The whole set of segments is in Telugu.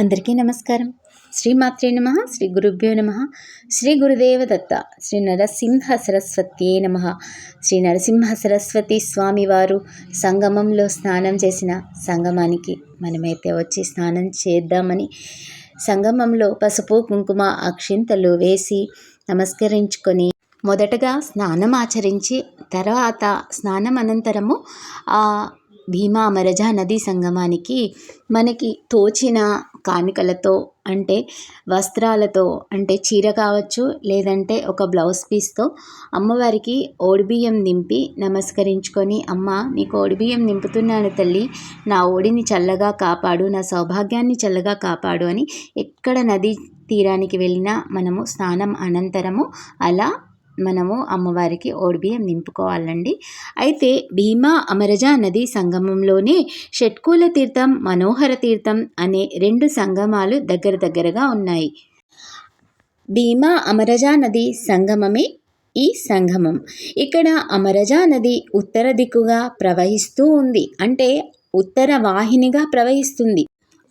అందరికీ నమస్కారం. శ్రీమాత్రే నమ శ్రీ గురుభ్యో నమ శ్రీ గురుదేవ దత్త శ్రీ నరసింహ సరస్వత్యే నమ. శ్రీ నరసింహ సరస్వతి స్వామివారు సంగమంలో స్నానం చేసిన సంగమానికి మనమైతే వచ్చి స్నానం చేద్దామని సంగమంలో పసుపు కుంకుమ అక్షింతలు వేసి నమస్కరించుకొని మొదటగా స్నానం ఆచరించి తర్వాత స్నానం అనంతరము ఆ భీమా అమరజ నదీ సంగమానికి మనకి తోచిన కానుకలతో అంటే వస్త్రాలతో అంటే చీర కావచ్చు లేదంటే ఒక బ్లౌజ్ పీస్తో అమ్మవారికి ఓడిబియ్యం నింపి నమస్కరించుకొని అమ్మ నీకు ఓడిబియ్యం నింపుతున్నాను తల్లి నా ఓడిని చల్లగా కాపాడు నా సౌభాగ్యాన్ని చల్లగా కాపాడు అని ఎక్కడ నదీ తీరానికి వెళ్ళినా మనము స్నానం అనంతరము అలా మనము అమ్మవారికి ఓడిబియ్యం నింపుకోవాలండి. అయితే భీమా అమరజా నది సంగమంలోనే షట్కూల తీర్థం మనోహర తీర్థం అనే రెండు సంగమాలు దగ్గర దగ్గరగా ఉన్నాయి. భీమా అమరజా నది సంగమమే ఈ సంగమం. ఇక్కడ అమరజా నది ఉత్తర దిక్కుగా ప్రవహిస్తూ ఉంది. అంటే ఉత్తర వాహినిగా ప్రవహిస్తుంది.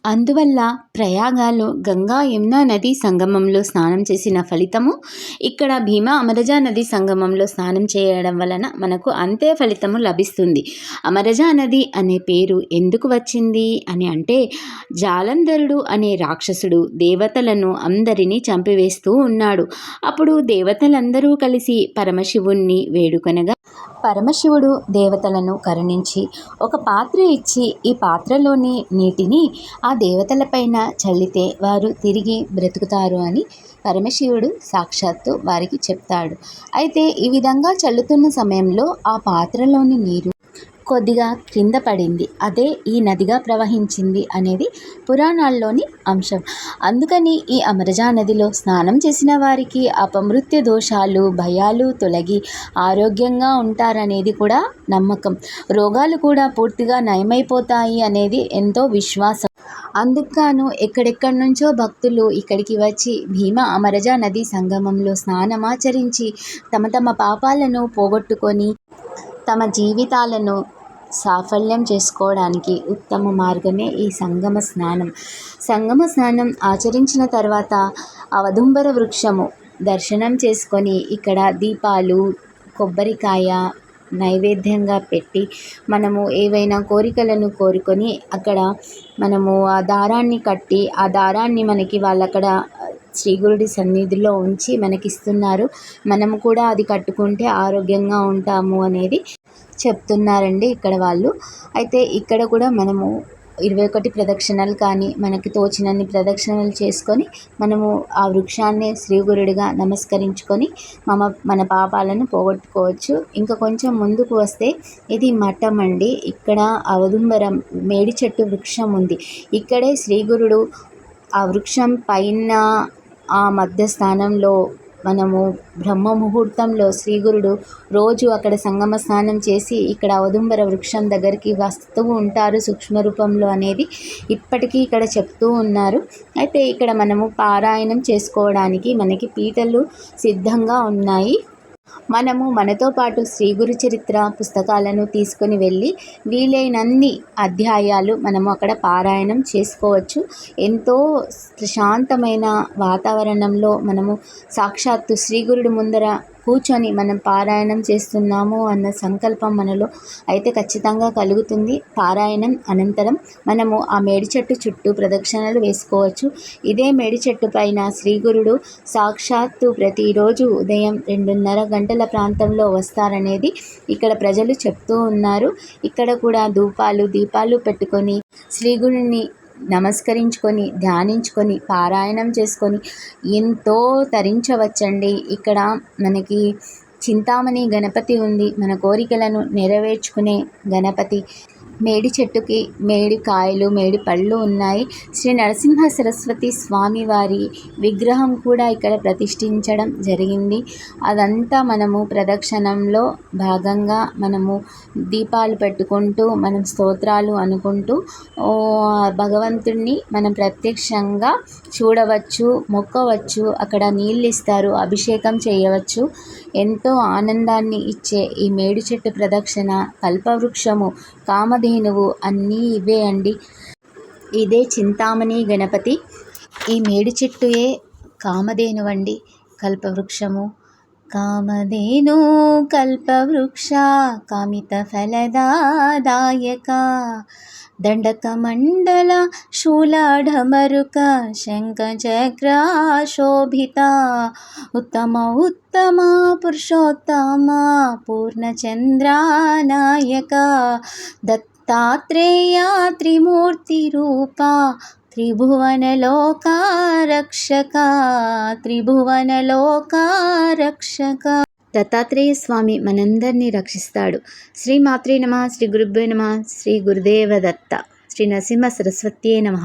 అందువల్ల ప్రయాగాలో గంగా యమునా నది సంగమంలో స్నానం చేసిన ఫలితము ఇక్కడ భీమా అమరజా నది సంగమంలో స్నానం చేయడం వలన మనకు అంతే ఫలితము లభిస్తుంది. అమరజా నది అనే పేరు ఎందుకు వచ్చింది అని అంటే జాలంధరుడు అనే రాక్షసుడు దేవతలను అందరినీ చంపివేస్తూ ఉన్నాడు. అప్పుడు దేవతలందరూ కలిసి పరమశివుణ్ణి వేడుకొనగా పరమశివుడు దేవతలను కరుణించి ఒక పాత్ర ఇచ్చి ఈ పాత్రలోని నీటిని ఆ దేవతలపైన చల్లితే వారు తిరిగి బ్రతుకుతారు అని పరమశివుడు సాక్షాత్తు వారికి చెప్తాడు. అయితే ఈ విధంగా చల్లుతున్న సమయంలో ఆ పాత్రలోని నీరు కొద్దిగా క్రింద పడింది. అదే ఈ నదిగా ప్రవహించింది అనేది పురాణాల్లోని అంశం. అందుకని ఈ అమరజా నదిలో స్నానం చేసిన వారికి అపమృత్యు దోషాలు భయాలు తొలగి ఆరోగ్యంగా ఉంటారనేది కూడా నమ్మకం. రోగాలు కూడా పూర్తిగా నయమైపోతాయి అనేది ఎంతో విశ్వాసం. అందుకుగాను ఎక్కడెక్కడి నుంచో భక్తులు ఇక్కడికి వచ్చి భీమ అమరజా నది సంగమంలో స్నానమాచరించి తమ తమ పాపాలను పోగొట్టుకొని తమ జీవితాలను సాఫల్యం చేసుకోవడానికి ఉత్తమ మార్గమే ఈ సంగమ స్నానం. సంగమ స్నానం ఆచరించిన తర్వాత అవధుంబర వృక్షము దర్శనం చేసుకొని ఇక్కడ దీపాలు కొబ్బరికాయ నైవేద్యంగా పెట్టి మనము ఏవైనా కోరికలను కోరుకొని అక్కడ మనము ఆ దారాన్ని కట్టి ఆ దారాన్ని మనకి వాళ్ళు అక్కడ శ్రీగురుడి సన్నిధిలో ఉంచి మనకిస్తున్నారు. మనము కూడా అది కట్టుకుంటే ఆరోగ్యంగా ఉంటాము అనేది చెప్తున్నారండి ఇక్కడ వాళ్ళు. అయితే ఇక్కడ కూడా మనము ఇరవై ఒకటి ప్రదక్షిణలు కానీ మనకి తోచినన్ని ప్రదక్షిణలు చేసుకొని మనము ఆ వృక్షాన్ని శ్రీగురుడిగా నమస్కరించుకొని మన మన పాపాలను పోగొట్టుకోవచ్చు. ఇంకా కొంచెం ముందుకు వస్తే ఇది మఠం అండి. ఇక్కడ అవదుంబరం మేడి చెట్టు వృక్షం ఉంది. ఇక్కడే శ్రీగురుడు ఆ వృక్షం పైన ఆ మధ్య స్థానంలో మనము బ్రహ్మ ముహూర్తంలో శ్రీగురుడు రోజు అక్కడ సంగమ స్నానం చేసి ఇక్కడ ఔదుంబర వృక్షం దగ్గరికి వస్తూ ఉంటారు సూక్ష్మ రూపంలో అనేది ఇప్పటికీ ఇక్కడ చెప్తూ ఉన్నారు. అయితే ఇక్కడ మనము పారాయణం చేసుకోవడానికి మనకి పీటలు సిద్ధంగా ఉన్నాయి. మనము మనతో పాటు శ్రీ గురు చరిత్ర పుస్తకాలను తీసుకొని వెళ్ళి వీలైనన్ని అధ్యాయాలు మనము అక్కడ పారాయణం చేసుకోవచ్చు. ఎంతో ప్రశాంతమైన వాతావరణంలో మనము సాక్షాత్తు శ్రీగురుడు ముందర కూర్చొని మనం పారాయణం చేస్తున్నాము అన్న సంకల్పం మనలో అయితే ఖచ్చితంగా కలుగుతుంది. పారాయణం అనంతరం మనము ఆ మేడి చెట్టు చుట్టూ ప్రదక్షిణలు వేసుకోవచ్చు. ఇదే మేడి చెట్టు పైన శ్రీగురుడు సాక్షాత్తు ప్రతిరోజు ఉదయం రెండున్నర గంటల ప్రాంతంలో వస్తారనేది ఇక్కడ ప్రజలు చెప్తూ ఉన్నారు. ఇక్కడ కూడా ధూపాలు దీపాలు పెట్టుకొని శ్రీగురుని నమస్కరించుకొని ధ్యానించుకొని పారాయణం చేసుకొని ఎంతో తరించవచ్చండి. ఇక్కడ మనకి చింతామణి గణపతి ఉంది. మన కోరికలను నెరవేర్చుకునే గణపతి. మేడి చెట్టుకి మేడి కాయలు మేడి పళ్ళు ఉన్నాయి. శ్రీ నరసింహ సరస్వతి స్వామి వారి విగ్రహం కూడా ఇక్కడ ప్రతిష్ఠించడం జరిగింది. అదంతా మనము ప్రదక్షిణంలో భాగంగా మనము దీపాలు పెట్టుకుంటూ మనం స్తోత్రాలు అనుకుంటూ భగవంతుణ్ణి మనం ప్రత్యక్షంగా చూడవచ్చు మొక్కవచ్చు అక్కడ నీళ్ళు ఇస్తారు అభిషేకం చేయవచ్చు. ఎంతో ఆనందాన్ని ఇచ్చే ఈ మేడి చెట్టు ప్రదక్షిణ కల్పవృక్షము కామధేనువు అన్నీ ఇవే అండి. ఇదే చింతామణి గణపతి. ఈ మేడి చెట్టుయే కామధేనువండి. కల్పవృక్షము కామధేను కల్పవృక్ష కామిత ఫలదాదాయక దండకమండల శూలాఢమరుక శంఖచక్ర శోభిత ఉత్తమ ఉత్తమ పురుషోత్తమ పూర్ణచంద్రానాయక దత్తాత్రేయ త్రిమూర్తిరూప త్రిభువనలోకారక్షక త్రిభువనలోకారక్షక దత్తాత్రేయ స్వామి మనందరినీ రక్షిస్తాడు. శ్రీ మాత్రే నమ శ్రీ గురుభ్యో నమ శ్రీ గురుదేవ దత్త శ్రీ నరసింహ సరస్వత్యే నమ.